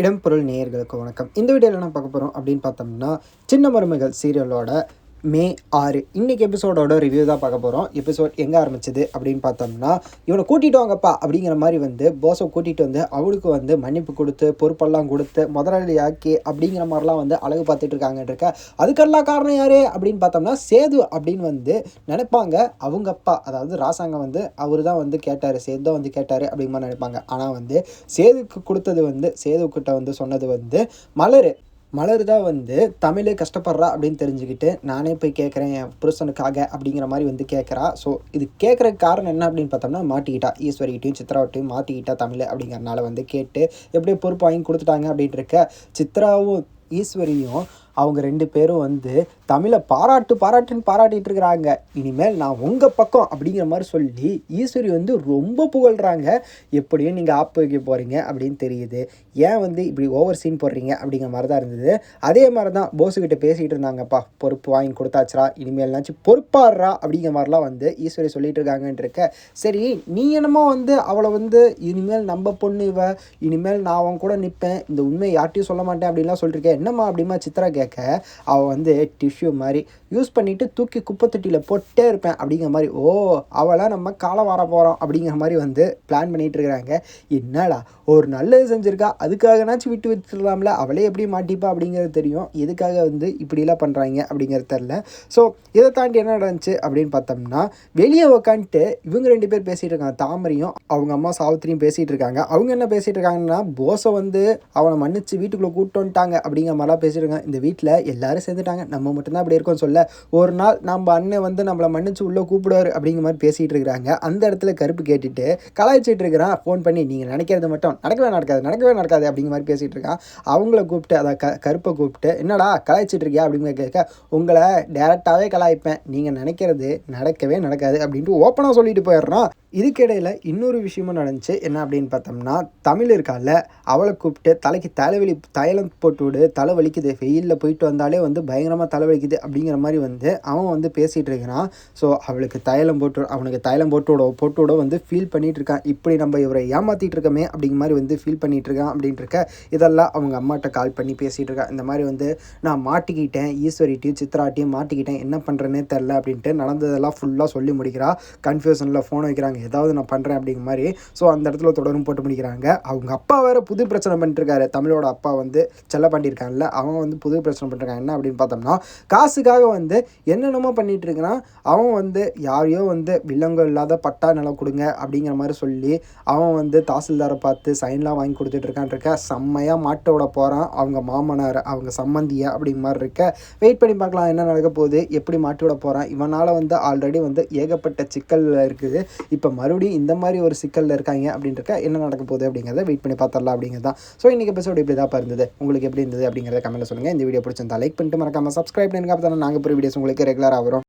இடம்பொருள் நேயர்களுக்கு வணக்கம். இந்த வீடியோவில் என்ன பார்க்க போகிறோம் அப்படின்னு பார்த்தோம்னா சின்ன மருமகள் சீரியலோட மே ஆறு. இன்றைக்கி எபிசோடோட ரிவ்யூ தான் பார்க்க போகிறோம் எபிசோட் எங்கே ஆரம்பிச்சது அப்படின்னு பார்த்தோம்னா இவனை கூட்டிகிட்டு வாங்கப்பா அப்படிங்கிற மாதிரி வந்து போஸை கூட்டிகிட்டு வந்து அவளுக்கு வந்து மன்னிப்பு கொடுத்து பொறுப்பெல்லாம் கொடுத்து முதலாளி ஆக்கி அப்படிங்கிற மாதிரிலாம் வந்து அழகு பார்த்துட்டு அதுக்கெல்லாம் காரணம் யார் அப்படின்னு பார்த்தோம்னா சேது அப்படின்னு வந்து நினைப்பாங்க. அவங்க அப்பா அதாவது ராசாங்கம் வந்து அவர் தான் வந்து கேட்டார். சேது தான் வந்து கேட்டார் அப்படிங்கிற மாதிரி நினைப்பாங்க. ஆனால் வந்து சேதுக்கு கொடுத்தது வந்து சேதுக்கிட்ட வந்து சொன்னது வந்து மலர். மலர் தான் வந்து தமிழே கஷ்டப்படுறா அப்படின்னு தெரிஞ்சுக்கிட்டு நானே போய் கேட்குறேன் என் புருஷனுக்காக அப்படிங்கிற மாதிரி வந்து கேட்குறா. ஸோ இது கேட்குற காரணம் என்ன அப்படின்னு பார்த்தோம்னா மாட்டிக்கிட்டா. ஈஸ்வரிகிட்டையும் சித்ராவட்டையும் மாட்டிக்கிட்டா தமிழ் அப்படிங்கிறனால வந்து கேட்டு எப்படியோ பொறுப்பு வாங்கி கொடுத்துட்டாங்க அப்படின்ட்டு இருக்க சித்ராவும் ஈஸ்வரியும் அவங்க ரெண்டு பேரும் வந்து தமிழை பாராட்டு பாராட்டுன்னு பாராட்டிட்டு இருக்கிறாங்க. இனிமேல் நான் உங்கள் பக்கம் அப்படிங்கிற மாதிரி சொல்லி ஈஸ்வரி வந்து ரொம்ப புகழ்கிறாங்க எப்படியும் நீங்கள் ஆப் வைக்க போகிறீங்க அப்படின்னு தெரியுது. ஏன் வந்து இப்படி ஓவர் சீன் போடுறீங்க அப்படிங்கிற மாதிரி தான் இருந்தது. அதே மாதிரி தான் போஸுக்கிட்ட பேசிகிட்டு இருந்தாங்கப்பா. பொறுப்பு வாங்கி கொடுத்தாச்சுரா இனிமேல்னாச்சும் பொறுப்பாடுறா அப்படிங்கிற மாதிரிலாம் வந்து ஈஸ்வரி சொல்லிட்டு இருக்காங்கன்ட்டு இருக்க. சரி நீ என்னமோ வந்து அவளை வந்து இனிமேல் நம்ம பொண்ணு இவ. இனிமேல் நான் அவன் கூட நிற்பேன் இந்த உண்மையை யார்ட்டையும் சொல்ல மாட்டேன் அப்படின்லாம் சொல்லியிருக்கேன் என்னம்மா அப்படிமா சித்ரா கேட்க. அவள் வந்து டிஷ் பர்ஃப்யூம் மாதிரி யூஸ் பண்ணிவிட்டு தூக்கி குப்பை தொட்டியில் போட்டே இருப்பேன் அப்படிங்கிற மாதிரி ஓ அவளை நம்ம காலம் வர போகிறோம் அப்படிங்கிற மாதிரி வந்து பிளான் பண்ணிகிட்டு இருக்கிறாங்க. என்னடா ஒரு நல்லது செஞ்சுருக்கா? அதுக்காகனாச்சும் விட்டு வச்சிடலாம்ல அவளே எப்படி மாட்டிப்பா? அப்படிங்கிறது தெரியும். எதுக்காக வந்து இப்படிலாம் பண்ணுறாங்க அப்படிங்கிறது தெரில ஸோ இதை தாண்டி என்ன நடந்துச்சு அப்படின்னு பார்த்தோம்னா வெளியே உக்காந்துட்டு இவங்க ரெண்டு பேர் பேசிகிட்டு இருக்காங்க. தாமரையும் அவங்க அம்மா சாவித்திரியும் பேசிகிட்டு இருக்காங்க. அவங்க என்ன பேசிகிட்டு இருக்காங்கன்னா போஸை வந்து அவனை மன்னிச்சு வீட்டுக்குள்ளே கூப்பிட்டு வந்துட்டாங்க அப்படிங்கிற மாதிரிலாம் பேசிட்டு இருக்காங்க. இந்த வீட்டில் எல்லாரும் சேர்ந்துட்டாங்க. நம்ம மட்டும் மட்டும்தான் அப்படி இருக்கும்னு சொல்ல ஒரு நாள் நம்ம அண்ணன் வந்து நம்மளை மன்னிச்சு உள்ளே கூப்பிடுவார் அப்படிங்கிற மாதிரி பேசிகிட்டு இருக்கிறாங்க. அந்த இடத்துல கருப்பு கேட்டுட்டு கலாய்ச்சிட்டு இருக்கிறான். ஃபோன் பண்ணி நீங்கள் நினைக்கிறது மட்டும் நடக்கவே நடக்காது நடக்கவே நடக்காது அப்படிங்கிற மாதிரி பேசிகிட்டு இருக்கான். அவங்கள கூப்பிட்டு அதை க கருப்பை கூப்பிட்டு என்னடா கலாய்ச்சிட்டு இருக்கியா? அப்படிங்கிற கேட்க உங்களை டேரெக்டாகவே கலாய்ப்பேன். நீங்கள் நினைக்கிறது நடக்கவே நடக்காது அப்படின்ட்டு ஓப்பனாக சொல்லிட்டு போயிடுறான். இதுக்கிடையில் இன்னொரு விஷயமும் நடந்துச்சு. என்ன அப்படின்னு பார்த்தோம்னா தமிழ் இருக்கால அவளை கூப்பிட்டு தலைக்கு தலைவலி தைலம் போட்டு விடு தலை வலிக்குது. வெயிலில் போயிட்டு வந்தாலே வந்து பயங்கரமாக வைக்குது அப்படிங்கிற மாதிரி வந்து அவன் வந்து பேசிகிட்டு இருக்கிறான். ஸோ அவளுக்கு தைலம் போட்டு அவனுக்கு தைலம் போட்டோட போட்டோட வந்து ஃபீல் பண்ணிகிட்டு இருக்கான். இப்படி நம்ம இவரை ஏமாற்றிட்டு இருக்கமே அப்படிங்கிற மாதிரி வந்து ஃபீல் பண்ணிகிட்டு இருக்கான் அப்படின்ட்டு இருக்க. இதெல்லாம் அவங்க அம்மாட்ட கால் பண்ணி பேசிகிட்டு இருக்கா. இந்த மாதிரி வந்து நான் மாட்டிக்கிட்டேன் ஈஸ்வரிட்டையும் சித்ராட்டையும் மாட்டிக்கிட்டேன் என்ன பண்ணுறேனே தெரில அப்படின்ட்டு நடந்ததெல்லாம் ஃபுல்லாக சொல்லி முடிக்கிறா. கன்ஃபியூஷனில் ஃபோன் வைக்கிறாங்க ஏதாவது நான் பண்ணுறேன் அப்படிங்கிற மாதிரி. ஸோ அந்த இடத்துல தொடரும் போட்டு முடிக்கிறாங்க. அவங்க அப்பா வேறு புது பிரச்சனை பண்ணிட்டுருக்காரு தமிழோட அப்பா வந்து செல்ல பண்ணியிருக்காங்கல்ல அவன் வந்து புது பிரச்சனை பண்ணிருக்கான் என்ன அப்படின்னு பார்த்தோம்னா காசுக்காக வந்து என்னென்னமோ பண்ணிகிட்ருக்குறான் இருக்கிறான். அவன் வந்து யாரையோ வந்து வில்லங்கம் இல்லாத பட்டா நிலம் கொடுங்க அப்படிங்கிற மாதிரி சொல்லி அவன் வந்து தாசில்தாரை பார்த்து சைன்லாம் வாங்கி கொடுத்துட்டு இருக்க செம்மையாக மாட்டை விட போகிறான் அவங்க மாமனார் அவங்க சம்மந்தியா அப்படிங்கிற மாதிரி இருக்க. வெயிட் பண்ணி பார்க்கலாம் என்ன நடக்க போகுது எப்படி மாட்டி விட போகிறான் இவனால் வந்து ஆல்ரெடி வந்து ஏகப்பட்ட சிக்கலில் இருக்குது. இப்போ மறுபடியும் இந்த மாதிரி ஒரு சிக்கலில் இருக்காங்க அப்படின்றக்க என்ன நடக்க போகுது அப்படிங்கிறத வெயிட் பண்ணி பார்த்துடலாம் அப்படிங்கிறது தான் ஸோ இன்றைக்கி எபிசோடு இப்படி தான் இருந்தது உங்களுக்கு எப்படி இருந்தது அப்படிங்கிறத கமெண்ட்டில் சொல்லுங்கள் இந்த வீடியோ பிடிச்சிருந்தா லைக் பண்ணிட்டு மறக்காமல் சப்ஸ்கிரைப் பண்ணுங்க அப்போ தானே நாங்கள் போகிற வீடியோஸ் உங்களுக்கு ரெகுலராக வரும்.